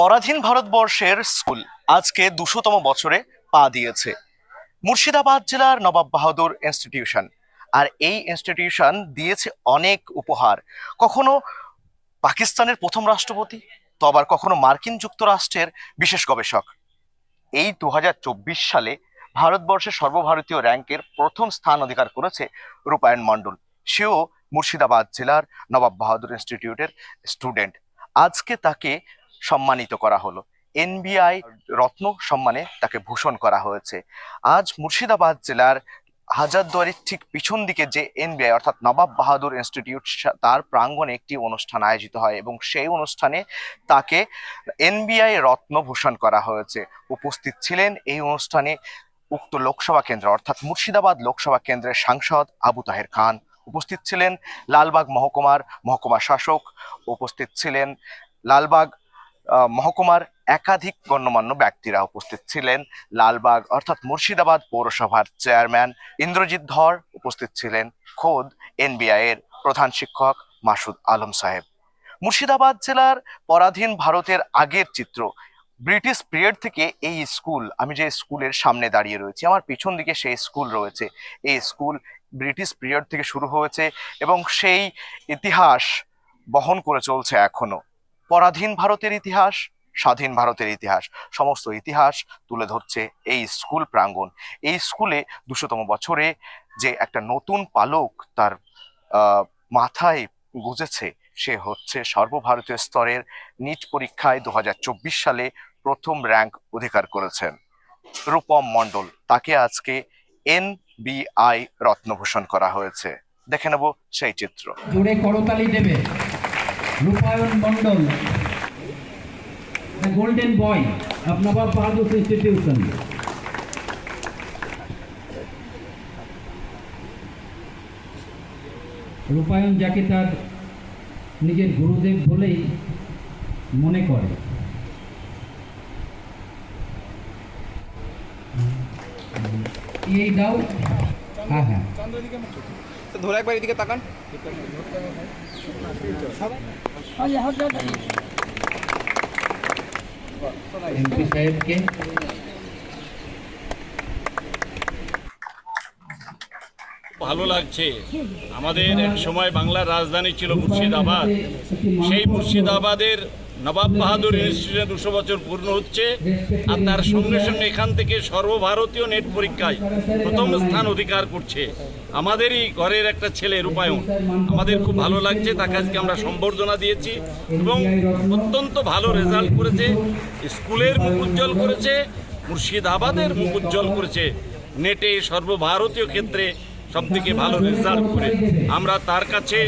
পরাধীন ভারতবর্ষের স্কুল আজকে দুশোতম বছরে পা দিয়েছে। মুর্শিদাবাদ জেলার নবাব বাহাদুর ইনস্টিটিউশন আর এই ইনস্টিটিউশন দিয়েছে অনেক উপহার। কখনো পাকিস্তানের প্রথম রাষ্ট্রপতি, তো আবার কখনো মার্কিন যুক্তরাষ্ট্রের বিশেষ গবেষক। এই দু হাজার চব্বিশ সালে ভারতবর্ষের সর্বভারতীয় র্যাঙ্কের প্রথম স্থান অধিকার করেছে রূপায়ণ মণ্ডল। সেও মুর্শিদাবাদ জেলার নবাব বাহাদুর ইনস্টিটিউটের স্টুডেন্ট আজকে তাকে সম্মানিত করা হলো। এনবিআই রত্ন সম্মানে তাকে ভূষণ করা হয়েছে। আজ মুর্শিদাবাদ জেলার হাজারদুয়ারির ঠিক পিছন দিকে যে এনবিআই অর্থাৎ নবাব বাহাদুর ইনস্টিটিউট তার প্রাঙ্গণে একটি অনুষ্ঠান আয়োজিত হয় এবং সেই অনুষ্ঠানে তাকে এনবিআই রত্ন ভূষণ করা হয়েছে। উপস্থিত ছিলেন এই অনুষ্ঠানে উক্ত লোকসভা কেন্দ্র অর্থাৎ মুর্শিদাবাদ লোকসভা কেন্দ্রের সাংসদ আবু তাহের খান। উপস্থিত ছিলেন লালবাগ মহকুমার মহকুমা শাসক। উপস্থিত ছিলেন লালবাগ মহকুমার একাধিক গণ্যমান্য ব্যক্তিরা উপস্থিত ছিলেন। লালবাগ অর্থাৎ মুর্শিদাবাদ পৌরসভার চেয়ারম্যান ইন্দ্রজিৎ ধর উপস্থিত ছিলেন। খোদ এনবিআই এর প্রধান শিক্ষক মাসুদ আলম সাহেব। মুর্শিদাবাদ জেলার পরাধীন ভারতের আগের চিত্র। ব্রিটিশ পিরিয়ড থেকে এই স্কুল, আমি যে স্কুলের সামনে দাঁড়িয়ে রয়েছি, আমার পিছন দিকে সেই স্কুল রয়েছে। এই স্কুল ব্রিটিশ পিরিয়ড থেকে শুরু হয়েছে এবং সেই ইতিহাস বহন করে চলছে এখনও। পরাধীন ভারতের ইতিহাস, স্বাধীন ভারতের ইতিহাস। সমস্ত ইতিহাস তুলে ধরছে এই স্কুল প্রাঙ্গণ। এই স্কুলে দুশোতম বছরে যে একটা নতুন পালক তার মাথায় গুজেছে, সে হচ্ছে সর্বভারতীয় স্তরের নিট পরীক্ষায় দু হাজার চব্বিশ সালে প্রথম র্যাঙ্ক অধিকার করেছেন। রূপম মণ্ডল, তাকে আজকে এন এনবিআই রত্নভূষণ করা হয়েছে। দেখে নেব সেই চিত্র। জোরে করতালি দেবে। Rupayan Mondal the golden boy of Nawab Bahadur institution Rupayan যাকে তার নিজের গুরুদেব বলেই মনে করে। এই দাও। হ্যাঁ হ্যাঁ। তো ধরে একবার এদিকে তাকান। এমপি সাহেবকে। ভালো লাগছে। আমাদের এক সময় বাংলার রাজধানী ছিল মুর্শিদাবাদ। সেই মুর্শিদাবাদের নবাব বাহাদুর ইনস্টিটিউশন দুশো বছর পূর্ণ হচ্ছে আর তার সঙ্গে সঙ্গে এখান থেকে সর্বভারতীয় নেট পরীক্ষায় প্রথম স্থান অধিকার করছে। আমাদেরই ঘরের একটা ছেলে, রূপায়ণ। আমাদের খুব ভালো লাগছে, তাকে আজকে আমরা সম্বর্ধনা দিয়েছি এবং অত্যন্ত ভালো রেজাল্ট করেছে, স্কুলের মুখ উজ্জ্বল করেছে, মুর্শিদাবাদের মুখ উজ্জ্বল করেছে, নেটে সর্বভারতীয় ক্ষেত্রে সব থেকে ভালো রেজাল্ট করে। আমরা তার কাছে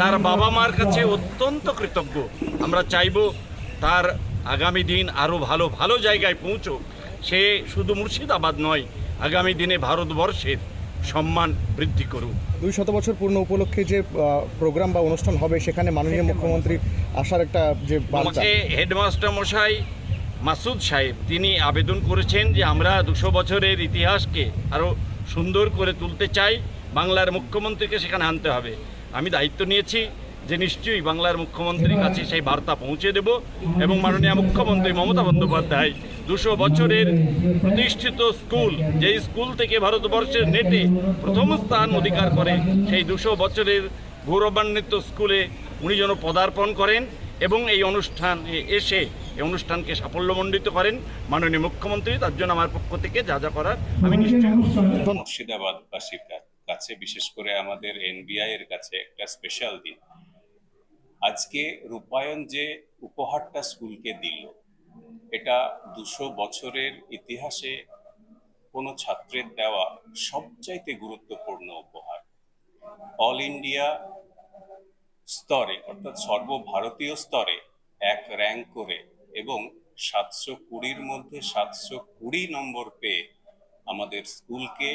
তার বাবা মার কাছে অত্যন্ত কৃতজ্ঞ। আমরা চাইব তার আগামী দিন আরও ভালো ভালো জায়গায় পৌঁছুক। সে শুধু মুর্শিদাবাদ নয় আগামী দিনে ভারতবর্ষের সম্মান বৃদ্ধি করুক। দুই শত বছর পূর্ণ উপলক্ষে যে প্রোগ্রাম বা অনুষ্ঠান হবে সেখানে মাননীয় মুখ্যমন্ত্রী আসার একটা যে আমাকে হেডমাস্টার মশাই মাসুদ সাহেব তিনি আবেদন করেছেন যে আমরা দুশো বছরের ইতিহাসকে আরও সুন্দর করে তুলতে চাই, বাংলার মুখ্যমন্ত্রীকে সেখানে আনতে হবে। আমি দায়িত্ব নিয়েছি যে নিশ্চয়ই বাংলার মুখ্যমন্ত্রীর কাছে সেই বার্তা পৌঁছে দেব এবং মাননীয় মুখ্যমন্ত্রী মমতা বন্দ্যোপাধ্যায় দুশো বছরের প্রতিষ্ঠিত স্কুল, যেই স্কুল থেকে ভারতবর্ষের নেটে প্রথম স্থান অধিকার করে, সেই দুশো বছরের গৌরবান্বিত স্কুলে উনি যেন পদার্পণ করেন এবং এই অনুষ্ঠানে এসে এই অনুষ্ঠানকে সাফল্যমণ্ডিত করেন মাননীয় মুখ্যমন্ত্রী তার জন্য আমার পক্ষ থেকে যা যা করার আমি নিশ্চয়ই। মুর্শিদাবাদবাসীর কাছে বিশেষ করে আমাদের এনবিআই এর কাছে একটা স্পেশাল দিন। আজকে রূপায়ণ যে উপহারটা স্কুলকে দিল এটা দুশো বছরের ইতিহাসে কোনো ছাত্রের দেওয়া সবচাইতে গুরুত্বপূর্ণ উপহার। অল ইন্ডিয়া স্তরে অর্থাৎ সর্বভারতীয় স্তরে এক র্যাঙ্ক করে এবং সাতশো কুড়ির মধ্যে সাতশো কুড়ি নম্বর পেয়ে আমাদের স্কুলকে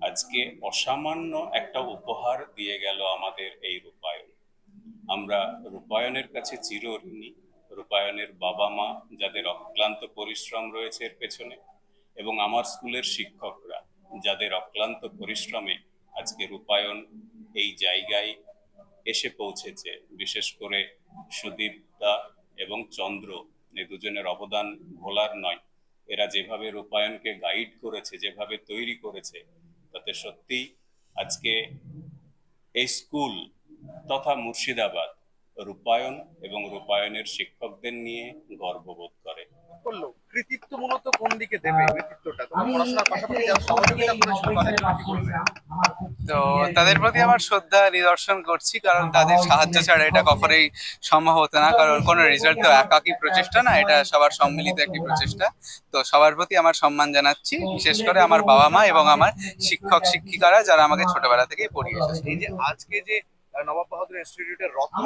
আজকে অসামান্য একটা উপহার দিয়ে গেল আমাদের এই রূপায়ণ। আমরা রূপায়ণের কাছে চিরঋণী, রূপায়ণের বাবা মা যাদের অক্লান্ত পরিশ্রম রয়েছে এর পেছনে এবং আমার স্কুলের শিক্ষকরা যাদের অক্লান্ত পরিশ্রমে আজকে রূপায়ণ এই জায়গায় এসে পৌঁছেছে। বিশেষ করে সুদীপ দা এবং চন্দ্র এই দুজনের অবদান ভোলার নয়। এরা যেভাবে রূপায়ণকে গাইড করেছে, যেভাবে তৈরি করেছে, তাতে সত্যি আজকে এই স্কুল তথা মুর্শিদাবাদ রূপায়ণ এবং রূপায়ণের শিক্ষকদের নিয়ে গর্ববোধ করল? কৃতিত্ব মূলত কোন দিকে দেবে কৃতিত্বটা? তোমার পড়াশোনার পাশাপাশি যারা সহযোগিতা করেছিল তাদের? তো তাদের প্রতি আমার শ্রদ্ধা নিদর্শন করছি কারণ তাদের সাহায্য ছাড়া এটা কখনোই সম্ভব হতো না কারণ কোনো রেজাল্ট তো একাকী প্রচেষ্টা না এটা সবার সম্মিলিত একটি প্রচেষ্টা। তো সবার প্রতি আমার সম্মান জানাচ্ছি বিশেষ করে আমার বাবা মা এবং আমার শিক্ষক শিক্ষিকারা যারা আমাকে ছোটবেলা থেকেই পড়িয়ে এসেছে। এই যে আজকে যে নবাব বাহাদুর ইনস্টিটিউটের রত্ন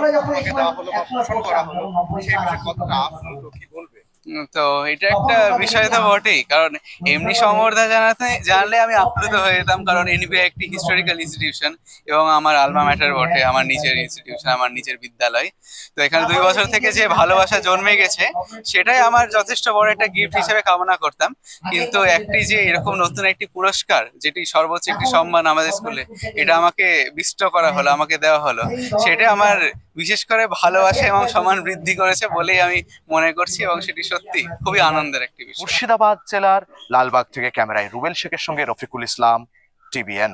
দেওয়া হলো বা পোষণ করা হলো সেই বিষয়ে কতটা আপ্লুত কি বলবে? তো এটা একটা বিষয় তো বটেই কারণ এমনি সম্বর্ধনা জানাতে জানলে আমি আপ্লুত হয়ে যেতাম কারণ এনবিআই একটি হিস্টোরিক্যাল ইনস্টিটিউশন এবং আমার আলমা ম্যাটার বটে আমার নিজের ইনস্টিটিউশন আমার নিজের বিদ্যালয়। তো এখানে দুই বছর থেকে যে ভালোবাসা জন্মে গেছে সেটাই আমার যথেষ্ট বড় একটা গিফট হিসেবে কামনা করতাম। কিন্তু একটি যে এরকম নতুন একটি পুরস্কার যেটি সর্বোচ্চ একটি সম্মান আমাদের স্কুলে এটা আমাকে বিষ্ট করা হলো আমাকে দেওয়া হলো সেটা আমার বিশেষ করে ভালোবাসা এবং সমান বৃদ্ধি করেছে বলেই আমি মনে করছি এবং সেটি সত্যি খুবই আনন্দের একটি বিষয়। মুর্শিদাবাদ জেলার লালবাগ থেকে ক্যামেরায় রুবেল শেখের সঙ্গে রফিকুল ইসলাম, টিভিএন।